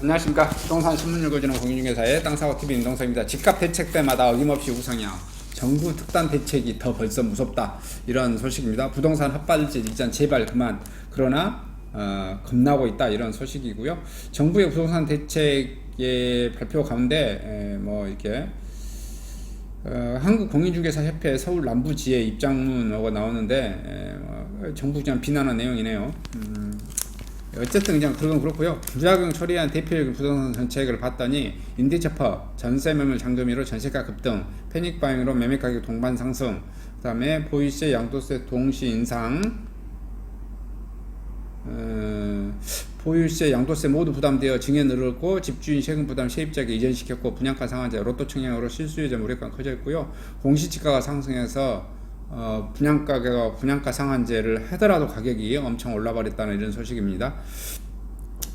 안녕하십니까. 부동산 신문 읽어주는 공인중개사의 땅사고TV 임동석입니다. 집값 대책 때마다 어김없이 우상향. 정부 특단 대책이 더 벌써 무섭다. 이런 소식입니다. 부동산 헛발질 일단 제발 그만. 그러나 어, 겁나고 있다. 이런 소식이고요. 정부의 부동산 대책의 발표 가운데 에, 뭐 이렇게 어, 한국공인중개사협회 서울 남부지회 입장문하고 나오는데 에, 뭐, 정부 그냥 비난한 내용이네요. 음, 어쨌든 그냥 그건 그렇고요. 부작용 처리한 대표적인 부동산 정책을 봤더니 임대차법, 전세 매물 잔금위로 전세가 급등, 패닉 바잉으로 매매 가격 동반 상승, 그다음에 보유세, 양도세 동시 인상, 어, 보유세, 양도세 모두 부담되어 증여 늘었고 집주인 세금 부담 세입자에게 이전시켰고 분양가 상한제, 로또 청약으로 실수요자 무력감 커져 있고요. 공시지가가 상승해서 어, 분양가가 분양가 상한제를 하더라도 가격이 엄청 올라버렸다는 이런 소식입니다.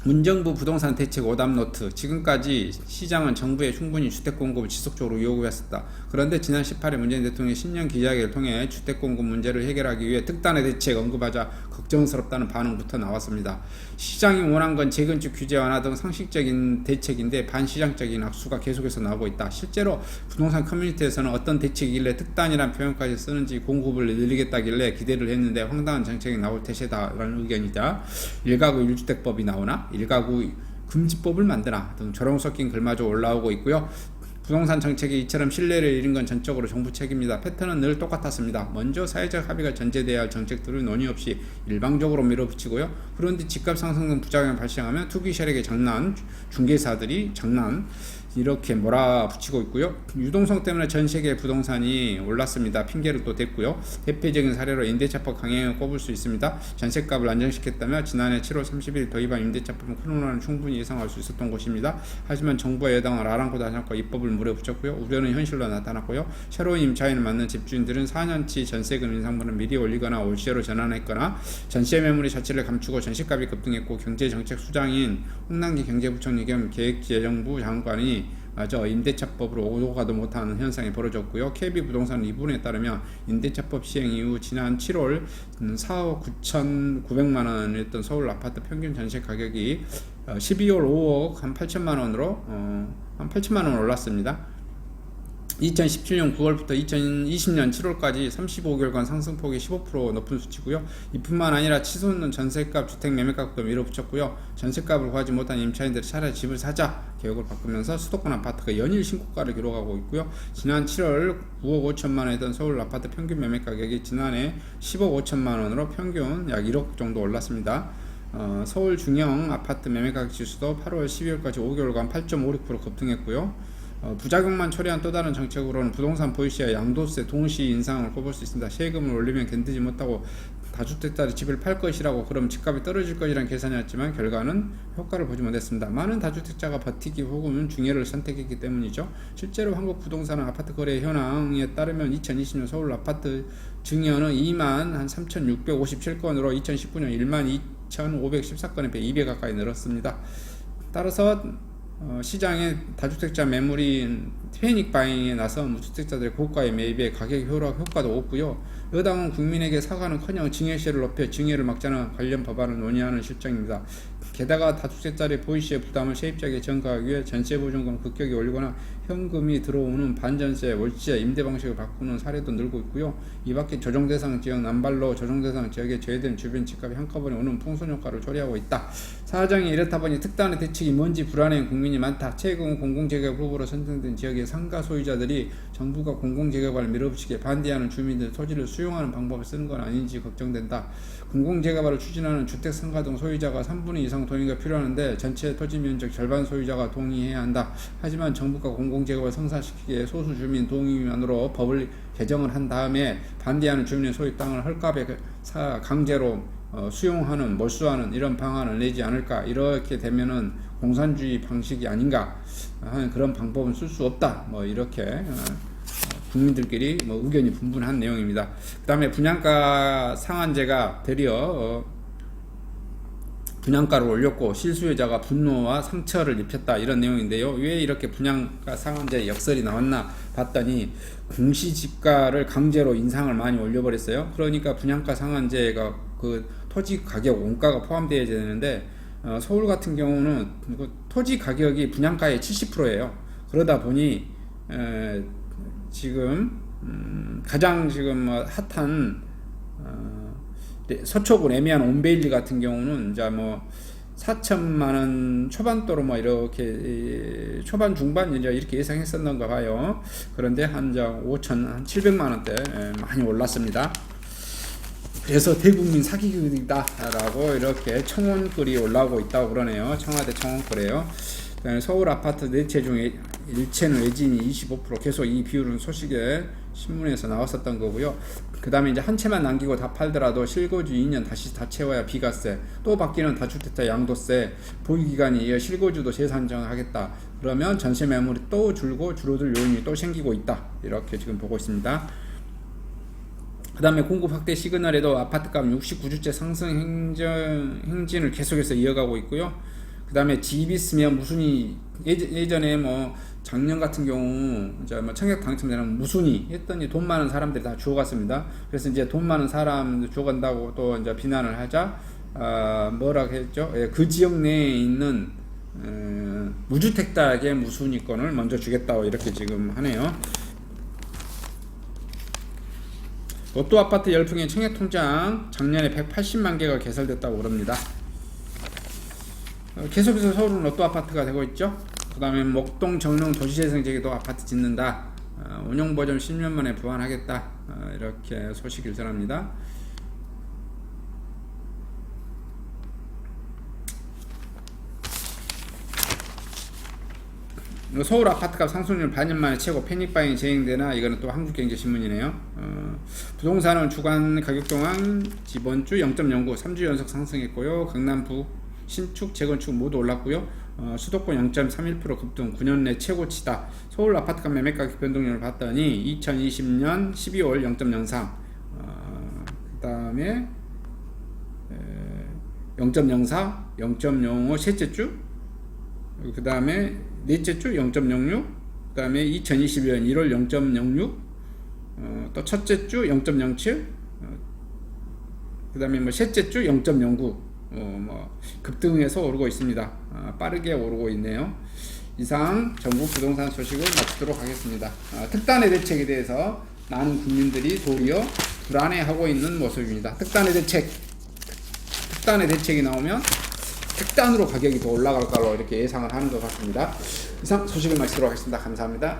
문정부 부동산 대책 오답 노트 지금까지 시장은 정부에 충분히 주택 공급을 지속적으로 요구했었다. 그런데 지난 18일 문재인 대통령이 신년 기자회견을 통해 주택 공급 문제를 해결하기 위해 특단의 대책 언급하자 걱정스럽다는 반응부터 나왔습니다. 시장이 원한 건 재건축 규제 완화 등 상식적인 대책인데 반시장적인 악수가 계속해서 나오고 있다. 실제로 부동산 커뮤니티에서는 어떤 대책이길래 특단이란 표현까지 쓰는지 공급을 늘리겠다길래 기대를 했는데 황당한 정책이 나올 테시다라는 의견이다. 일가구 1주택법이 나오나 일가구 금지법을 만드나 등 조롱 섞인 글마저 올라오고 있고요. 부동산 정책이 이처럼 신뢰를 잃은 건 전적으로 정부 책임이다. 패턴은 늘 똑같았습니다. 먼저 사회적 합의가 전제돼야 할 정책들을 논의 없이 일방적으로 밀어붙이고요. 그런데 집값 상승 등 부작용이 발생하면 투기 세력의 장난, 중개사들이 장난, 이렇게 몰아붙이고 있고요. 유동성 때문에 전 세계 부동산이 올랐습니다. 핑계를 또 댔고요. 대표적인 사례로 임대차법 강행을 꼽을 수 있습니다. 전세값을 안정시켰다며 지난해 7월 30일 도입한 임대차법은 큰 혼란을 충분히 예상할 수 있었던 것입니다. 하지만 정부와 여당은 아랑곳 하지 입법을 무려붙였고요. 우려는 현실로 나타났고요. 새로운 임차인을 맞는 집주인들은 4년치 전세금 인상분을 미리 올리거나 올시로 전환했거나 전세 매물의 자체를 감추고 전세값이 급등했고 경제정책 수장인 홍남기 경제부총리 겸 계획재정부 장관이 마 저 임대차법으로 오도 가도 못하는 현상이 벌어졌고요. KB 부동산 리본에 따르면 임대차법 시행 이후 지난 7월 4억 9,900만 원이었던 서울 아파트 평균 전세 가격이 12월 5억 한 8천만 원으로 어, 한 8천만 원 올랐습니다. 2017년 9월부터 2020년 7월까지 35개월간 상승폭이 15% 높은 수치고요. 이뿐만 아니라 치솟는 전세값, 주택 매매가격도 밀어붙였고요. 전세값을 구하지 못한 임차인들이 차라리 집을 사자 계획을 바꾸면서 수도권 아파트가 연일 신고가를 기록하고 있고요. 지난 7월 9억 5천만 원이던 서울 아파트 평균 매매 가격이 지난해 10억 5천만 원으로 평균 약 1억 정도 올랐습니다. 어, 서울 중형 아파트 매매 가격 지수도 8월 12월까지 5개월간 8.56% 급등했고요. 어, 부작용만 처리한 또 다른 정책으로는 부동산 보유세와 양도세 동시 인상을 꼽을 수 있습니다. 세금을 올리면 견디지 못하고 다주택자리 집을 팔 것이라고 그럼 집값이 떨어질 것이라는 계산이었지만 결과는 효과를 보지 못했습니다. 많은 다주택자가 버티기 혹은 중예를 선택했기 때문이죠. 실제로 한국 부동산은 아파트 거래 현황에 따르면 2020년 서울 아파트 증여는 2만 한 3,657건으로 2019년 1만 2,514건에 비해 2배 가까이 늘었습니다. 따라서 어, 시장에 다주택자 매물이 패닉 바잉에 나서 무주택자들의 고가의 매입에 가격 효력 효과도 없고요. 여당은 국민에게 사과는커녕 증여세를 높여 증여를 막자는 관련 법안을 논의하는 실정입니다. 게다가 다주택자의 보유세 부담을 세입자에게 전가하기 위해 전세 보증금 급격히 올리거나 현금이 들어오는 반전세, 월세, 임대 방식을 바꾸는 사례도 늘고 있고요. 이 밖에 조정 대상 지역 남발로 조정 대상 지역에 제외된 주변 집값이 한꺼번에 오는 풍선 효과를 초래하고 있다. 사정이 이렇다 보니 특단의 대책이 뭔지 불안해한 국민이 많다. 최근 공공재개발 후보로 선정된 지역의 상가 소유자들이 정부가 공공재개발을 밀어붙이게 반대하는 주민들 토지를 수용하는 방법을 쓰는 건 아닌지 걱정된다. 공공재개발을 추진하는 주택상가등 소유자가 3분의 이상 동의가 필요하는데 전체 토지 면적 절반 소유자가 동의해야 한다. 하지만 정부가 공공 재개발 성사시키기에 소수 주민 동의만으로 법을 개정을 한 다음에 반대하는 주민의 소유 땅을 헐값에 강제로 어, 수용하는 몰수하는 이런 방안을 내지 않을까. 이렇게 되면은 공산주의 방식이 아닌가 하는 그런 방법은 쓸 수 없다. 뭐 이렇게 어, 국민들끼리 뭐 의견이 분분한 내용입니다. 그 다음에 분양가 상한제가 되려 어, 분양가를 올렸고 실수요자가 분노와 상처를 입혔다 이런 내용인데요. 왜 이렇게 분양가 상한제 역설이 나왔나 봤더니 공시지가를 강제로 인상을 많이 올려버렸어요. 그러니까 분양가 상한제가 그 토지 가격 원가가 포함되어야 되는데 어, 서울 같은 경우는 그 토지 가격이 분양가의 70%예요. 그러다 보니 에, 지금 음, 가장 지금 뭐 핫한 어, 네, 서초구 레미안 온베일리 같은 경우는 이제 뭐 4천만 원 초반도로 뭐 이렇게 이, 초반 중반 이제 이렇게 예상했었는가 봐요. 그런데 한 5천 한 700만 원대 에, 많이 올랐습니다. 그래서 대국민 사기극이다라고 이렇게 청원글이 올라오고 있다고 그러네요. 청와대 청원글이에요. 그다음에 서울 아파트 네채 중에 일채는 외진이 25% 계속 이 비율은 소식에 신문에서 나왔었던 거고요. 그 다음에 이제 한 채만 남기고 다 팔더라도 실거주 2년 다시 다 채워야 비과세, 또 바뀌는 다주택자 양도세, 보유기간이 실거주도 재산정하겠다. 그러면 전세 매물이 또 줄고 줄어들 요인이 또 생기고 있다. 이렇게 지금 보고 있습니다. 그 다음에 공급 확대 시그널에도 아파트값 69주째 상승 행전, 행진을 계속해서 이어가고 있고요. 그 다음에 집 있으면 무순위 예전- 예전에 뭐 작년 같은 경우 이제 뭐 청약 당첨되면 무순위 했더니 돈 많은 사람들이 다 죽어갔습니다. 그래서 이제 돈 많은 사람 죽어간다고 또 이제 비난을 하자 아 뭐라 했죠? 예, 그 지역 내에 있는 어, 무주택자에게 무순위권을 먼저 주겠다고 이렇게 지금 하네요. 로또 아파트 열풍의 청약 통장 작년에 180만 개가 개설됐다고 그럽니다. 어, 계속해서 서울은 로또 아파트가 되고 있죠. 그 다음에 목동 정릉 도시재생제도 아파트 짓는다. 어, 운영 보점 10년 만에 부안하겠다. 어, 이렇게 소식을 전합니다. 서울 아파트값 상승률 반년 만에 최고 패닉 바잉 진행되나 이거는 또 한국경제신문이네요. 어, 부동산은 주간 가격 동안 이번 주 0.09, 3주 연속 상승했고요. 강남 북 신축 재건축 모두 올랐고요. 어, 수도권 0.31% 급등 9년 내 최고치다. 서울 아파트값 매매 가격 변동률을 봤더니 2020년 12월 0.03, 어, 그 다음에 0.04, 0.05 셋째 주, 그 다음에 넷째 주 0.06, 그 다음에 2021년 1월 0.06, 어, 또 첫째 주 0.07, 어, 그 다음에 뭐 셋째 주 0.09, 어, 뭐 급등해서 오르고 있습니다. 아, 빠르게 오르고 있네요. 이상 전국 부동산 소식을 마치도록 하겠습니다. 아, 특단의 대책에 대해서 많은 국민들이 도리어 불안해하고 있는 모습입니다. 특단의 대책, 특단의 대책이 나오면 특단으로 가격이 더 올라갈 걸로 이렇게 예상을 하는 것 같습니다. 이상 소식을 마치도록 하겠습니다. 감사합니다.